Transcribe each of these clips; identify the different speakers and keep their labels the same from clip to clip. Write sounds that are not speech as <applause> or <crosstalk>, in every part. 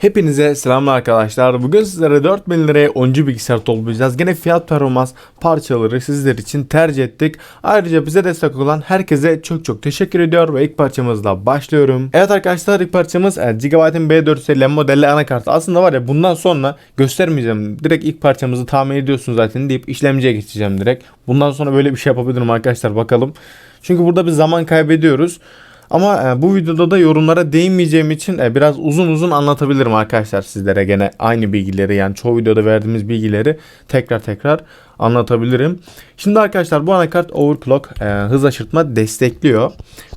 Speaker 1: Hepinize selamlar arkadaşlar. Bugün sizlere 4000 liraya oyuncu bilgisayar toplayacağız. Gene fiyat performans parçaları sizler için tercih ettik. Ayrıca bize destek olan herkese çok çok teşekkür ediyor ve ilk parçamızla başlıyorum. Evet arkadaşlar ilk parçamız e, Gigabyte'in B450 modelli anakart. Aslında var ya bundan sonra göstermeyeceğim. Direkt ilk parçamızı tahmin ediyorsunuz zaten deyip işlemciye geçeceğim direkt. Bundan sonra böyle bir şey yapabilirim arkadaşlar bakalım. Çünkü burada bir zaman kaybediyoruz. Ama e, bu videoda da yorumlara değinmeyeceğim için e, biraz uzun uzun anlatabilirim arkadaşlar sizlere gene aynı bilgileri yani çoğu videoda verdiğimiz bilgileri tekrar tekrar anlatabilirim. Şimdi arkadaşlar bu anakart overclock e, hız aşırtma destekliyor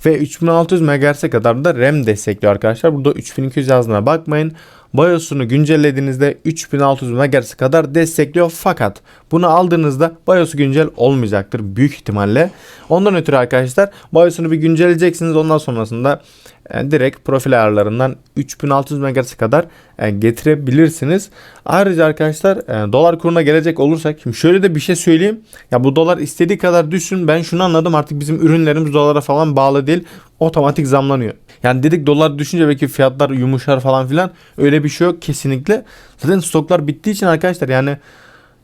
Speaker 1: ve 3600 MHz'e kadar da RAM destekliyor arkadaşlar. Burada 3200 yazdığına bakmayın. BIOS'unu güncellediğinizde 3600 MHz kadar destekliyor fakat bunu aldığınızda BIOS'u güncel olmayacaktır büyük ihtimalle. Ondan ötürü arkadaşlar BIOS'unu bir güncelleyeceksiniz ondan sonrasında e, direkt profil ayarlarından 3600 MHz kadar e, getirebilirsiniz. Ayrıca arkadaşlar e, dolar kuruna gelecek olursak şimdi şöyle de bir şey söyleyeyim. Ya bu dolar istediği kadar düşsün ben şunu anladım artık bizim ürünlerimiz dolara falan bağlı değil otomatik zamlanıyor. Yani dedik dolar düşünce belki fiyatlar yumuşar falan filan öyle bir şey yok kesinlikle. Zaten stoklar bittiği için arkadaşlar yani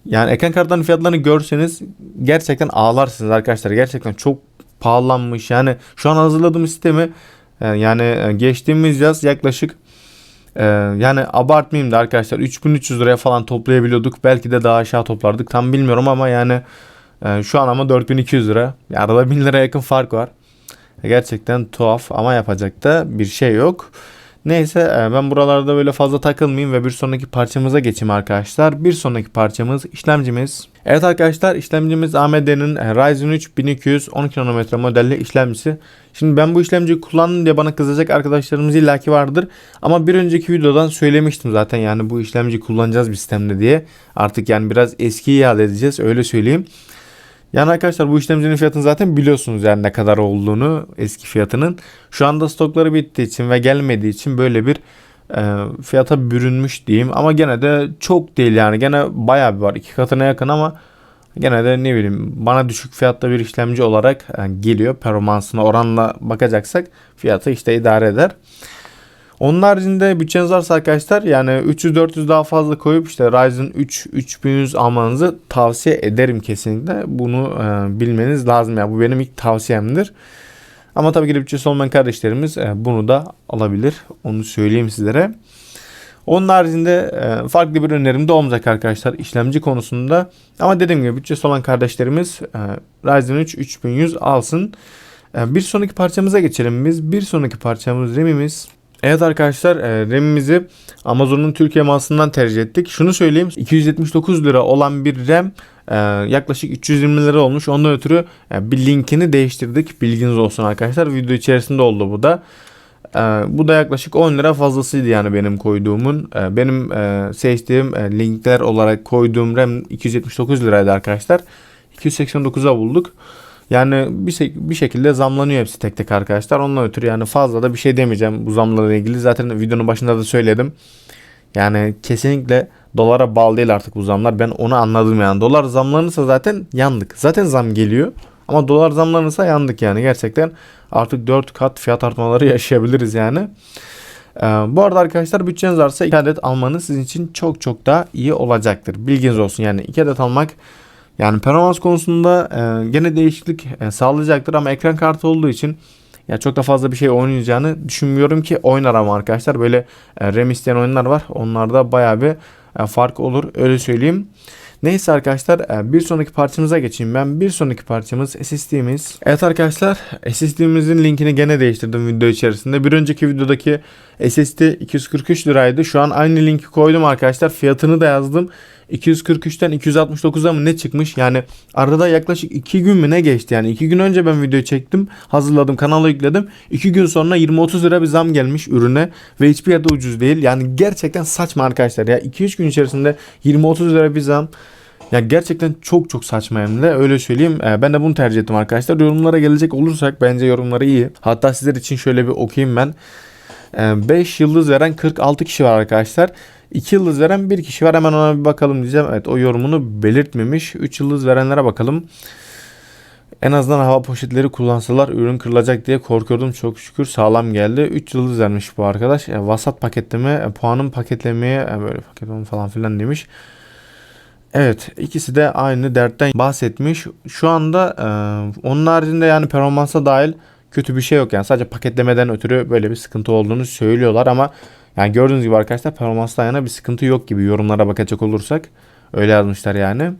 Speaker 1: yani ekran kartlarının fiyatlarını görseniz gerçekten ağlarsınız arkadaşlar. Gerçekten çok pahalanmış. Yani şu an hazırladığım sistemi e, yani e, geçtiğimiz yaz yaklaşık e, yani abartmayayım da arkadaşlar 3300 liraya falan toplayabiliyorduk. Belki de daha aşağı toplardık. Tam bilmiyorum ama yani şu an ama 4200 lira. Arada 1000 lira yakın fark var. Gerçekten tuhaf ama yapacak da bir şey yok. Neyse e, ben buralarda böyle fazla takılmayayım ve bir sonraki parçamıza geçeyim arkadaşlar. Bir sonraki parçamız işlemcimiz. Evet arkadaşlar işlemcimiz AMD'nin e, Ryzen 3 1200 12 nanometre modelli işlemcisi. Şimdi ben bu işlemciyi kullandım diye bana kızacak arkadaşlarımız illaki vardır. Ama bir önceki videodan söylemiştim zaten yani bu işlemciyi kullanacağız bir sistemde diye. Artık yani biraz eski iade edeceğiz öyle söyleyeyim. Yani arkadaşlar bu işlemcinin fiyatını zaten biliyorsunuz yani ne kadar olduğunu eski fiyatının. Şu anda stokları bittiği için ve gelmediği için böyle bir e, fiyata bürünmüş diyeyim. Ama gene de çok değil yani gene bayağı bir var. iki katına yakın ama gene de ne bileyim bana düşük fiyatta bir işlemci olarak e, geliyor. Performansına oranla bakacaksak fiyatı işte idare eder. Onun haricinde bütçeniz varsa arkadaşlar yani 300-400 daha fazla koyup işte Ryzen 3 3100 almanızı tavsiye ederim kesinlikle. Bunu e, bilmeniz lazım ya. Yani bu benim ilk tavsiyemdir. Ama tabii ki de bütçesi olmayan kardeşlerimiz e, bunu da alabilir. Onu söyleyeyim sizlere. Onun haricinde e, farklı bir önerim de olmayacak arkadaşlar işlemci konusunda. Ama dediğim gibi bütçesi olan kardeşlerimiz e, Ryzen 3 3100 alsın. E, bir sonraki parçamıza geçelim biz. Bir sonraki parçamız RAM'imiz Evet arkadaşlar e, RAM'imizi Amazon'un Türkiye mağazasından tercih ettik. Şunu söyleyeyim 279 lira olan bir RAM e, yaklaşık 320 lira olmuş. Ondan ötürü e, bir linkini değiştirdik. Bilginiz olsun arkadaşlar. Video içerisinde oldu bu da. Bu da yaklaşık 10 lira fazlasıydı yani benim koyduğumun. Benim seçtiğim linkler olarak koyduğum RAM 279 liraydı arkadaşlar. 289'a bulduk. Yani bir, bir şekilde zamlanıyor hepsi tek tek arkadaşlar. Ondan ötürü yani fazla da bir şey demeyeceğim bu zamlarla ilgili. Zaten videonun başında da söyledim. Yani kesinlikle dolara bağlı değil artık bu zamlar. Ben onu anladım yani. Dolar zamlanırsa zaten yandık. Zaten zam geliyor. Ama dolar zamlanırsa yandık yani. Gerçekten artık 4 kat fiyat artmaları <laughs> yaşayabiliriz yani. Ee, bu arada arkadaşlar bütçeniz varsa 2 adet almanız sizin için çok çok daha iyi olacaktır. Bilginiz olsun yani 2 adet almak yani performans konusunda e, gene değişiklik e, sağlayacaktır ama ekran kartı olduğu için ya çok da fazla bir şey oynayacağını düşünmüyorum ki oynar ama arkadaşlar böyle e, RAM isteyen oyunlar var. Onlarda baya bir e, fark olur öyle söyleyeyim. Neyse arkadaşlar e, bir sonraki parçamıza geçeyim ben. Bir sonraki parçamız SSD'miz. Evet arkadaşlar SSD'mizin linkini gene değiştirdim video içerisinde. Bir önceki videodaki SSD 243 liraydı. Şu an aynı linki koydum arkadaşlar. Fiyatını da yazdım. 243'ten 269'a mı ne çıkmış? Yani arada yaklaşık 2 gün mü ne geçti? Yani 2 gün önce ben video çektim. Hazırladım kanala yükledim. 2 gün sonra 20-30 lira bir zam gelmiş ürüne. Ve hiçbir yerde ucuz değil. Yani gerçekten saçma arkadaşlar. Ya 2-3 gün içerisinde 20-30 lira bir zam. Ya gerçekten çok çok saçma hem de öyle söyleyeyim. Ee, ben de bunu tercih ettim arkadaşlar. Yorumlara gelecek olursak bence yorumları iyi. Hatta sizler için şöyle bir okuyayım ben. 5 ee, yıldız veren 46 kişi var arkadaşlar. 2 yıldız veren bir kişi var. Hemen ona bir bakalım diyeceğim. Evet o yorumunu belirtmemiş. 3 yıldız verenlere bakalım. En azından hava poşetleri kullansalar ürün kırılacak diye korkuyordum. Çok şükür sağlam geldi. 3 yıldız vermiş bu arkadaş. E, vasat paketleme, e, puanın paketlemeye e, böyle paketleme falan filan demiş. Evet ikisi de aynı dertten bahsetmiş. Şu anda e, onun haricinde yani performansa dahil kötü bir şey yok. Yani sadece paketlemeden ötürü böyle bir sıkıntı olduğunu söylüyorlar ama yani gördüğünüz gibi arkadaşlar performansla yana bir sıkıntı yok gibi yorumlara bakacak olursak. Öyle yazmışlar yani.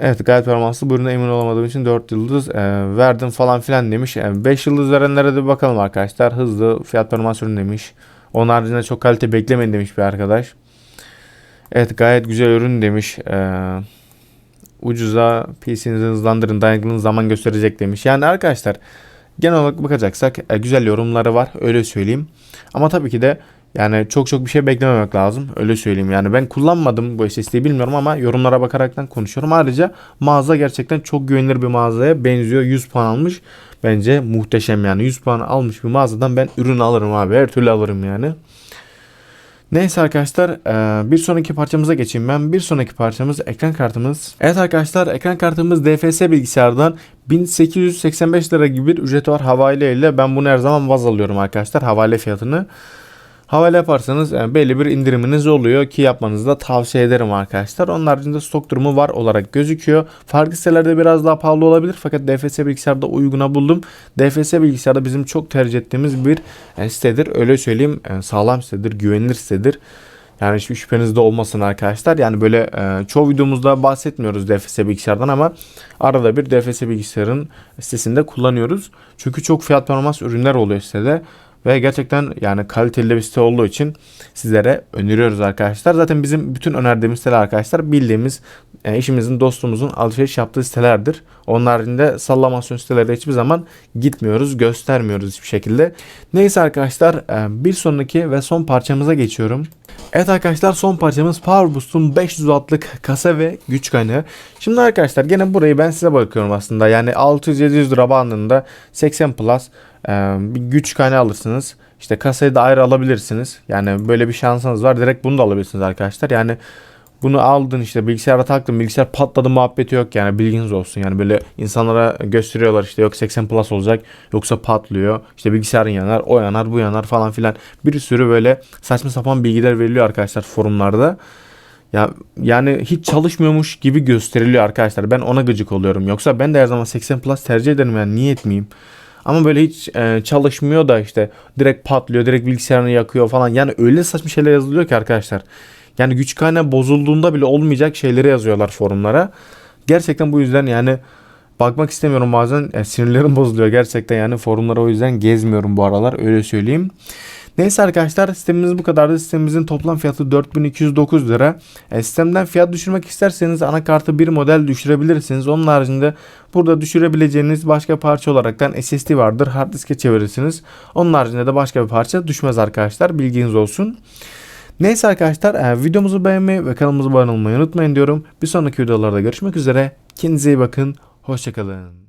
Speaker 1: Evet gayet performanslı. Bu ürüne emin olamadığım için 4 yıldız e, verdim falan filan demiş. Yani 5 yıldız verenlere de bir bakalım arkadaşlar. Hızlı fiyat performans ürün demiş. Onun haricinde çok kalite beklemeyin demiş bir arkadaş. Evet gayet güzel ürün demiş. Ee, ucuza PC'nizi hızlandırın dayanıklılığınız zaman gösterecek demiş. Yani arkadaşlar genel olarak bakacaksak e, güzel yorumları var öyle söyleyeyim. Ama tabii ki de yani çok çok bir şey beklememek lazım öyle söyleyeyim. Yani ben kullanmadım bu SSD'yi bilmiyorum ama yorumlara bakaraktan konuşuyorum. Ayrıca mağaza gerçekten çok güvenilir bir mağazaya benziyor. 100 puan almış. Bence muhteşem yani 100 puan almış bir mağazadan ben ürün alırım abi her türlü alırım yani. Neyse arkadaşlar e, bir sonraki parçamıza geçeyim ben. Bir sonraki parçamız ekran kartımız. Evet arkadaşlar ekran kartımız DFS bilgisayardan 1885 lira gibi bir ücreti var havale ile. Ben bunu her zaman vaz alıyorum arkadaşlar havale fiyatını. Havale yaparsanız yani belli bir indiriminiz oluyor ki yapmanızı da tavsiye ederim arkadaşlar. Onun haricinde stok durumu var olarak gözüküyor. Farklı sitelerde biraz daha pahalı olabilir fakat DFS bilgisayarda uyguna buldum. DFS bilgisayarda bizim çok tercih ettiğimiz bir e, sitedir. Öyle söyleyeyim e, sağlam sitedir, güvenilir sitedir. Yani hiçbir şüpheniz de olmasın arkadaşlar. Yani böyle e, çoğu videomuzda bahsetmiyoruz DFS bilgisayardan ama arada bir DFS bilgisayarın sitesinde kullanıyoruz. Çünkü çok fiyat performans ürünler oluyor sitede. Ve gerçekten yani kaliteli bir site olduğu için sizlere öneriyoruz arkadaşlar. Zaten bizim bütün önerdiğimiz siteler arkadaşlar bildiğimiz yani işimizin dostumuzun alışveriş yaptığı sitelerdir. Onun haricinde sallamasyon sitelerine hiçbir zaman gitmiyoruz, göstermiyoruz hiçbir şekilde. Neyse arkadaşlar e, bir sonraki ve son parçamıza geçiyorum. Evet arkadaşlar son parçamız Power Boost'un 500 wattlık kasa ve güç kaynağı. Şimdi arkadaşlar gene burayı ben size bakıyorum aslında. Yani 600-700 lira bandında 80 plus e, bir güç kaynağı alırsınız. İşte kasayı da ayrı alabilirsiniz. Yani böyle bir şansınız var. Direkt bunu da alabilirsiniz arkadaşlar. Yani bunu aldın işte bilgisayara taktın bilgisayar patladı muhabbeti yok yani bilginiz olsun yani böyle insanlara gösteriyorlar işte yok 80 plus olacak yoksa patlıyor işte bilgisayarın yanar o yanar bu yanar falan filan bir sürü böyle saçma sapan bilgiler veriliyor arkadaşlar forumlarda. Ya yani hiç çalışmıyormuş gibi gösteriliyor arkadaşlar. Ben ona gıcık oluyorum. Yoksa ben de her zaman 80 plus tercih ederim yani niye etmeyeyim? Ama böyle hiç e, çalışmıyor da işte direkt patlıyor, direkt bilgisayarını yakıyor falan. Yani öyle saçma şeyler yazılıyor ki arkadaşlar. Yani güç kaynağı bozulduğunda bile olmayacak şeyleri yazıyorlar forumlara. Gerçekten bu yüzden yani bakmak istemiyorum bazen. Yani sinirlerim <laughs> bozuluyor gerçekten yani forumlara o yüzden gezmiyorum bu aralar öyle söyleyeyim. Neyse arkadaşlar sistemimiz bu kadardı. Sistemimizin toplam fiyatı 4209 lira. E, sistemden fiyat düşürmek isterseniz anakartı bir model düşürebilirsiniz. Onun haricinde burada düşürebileceğiniz başka parça olaraktan SSD vardır. Hard diske çevirirsiniz. Onun haricinde de başka bir parça düşmez arkadaşlar. Bilginiz olsun. Neyse arkadaşlar e, videomuzu beğenmeyi ve kanalımıza abone olmayı unutmayın diyorum. Bir sonraki videolarda görüşmek üzere. Kendinize iyi bakın. Hoşçakalın.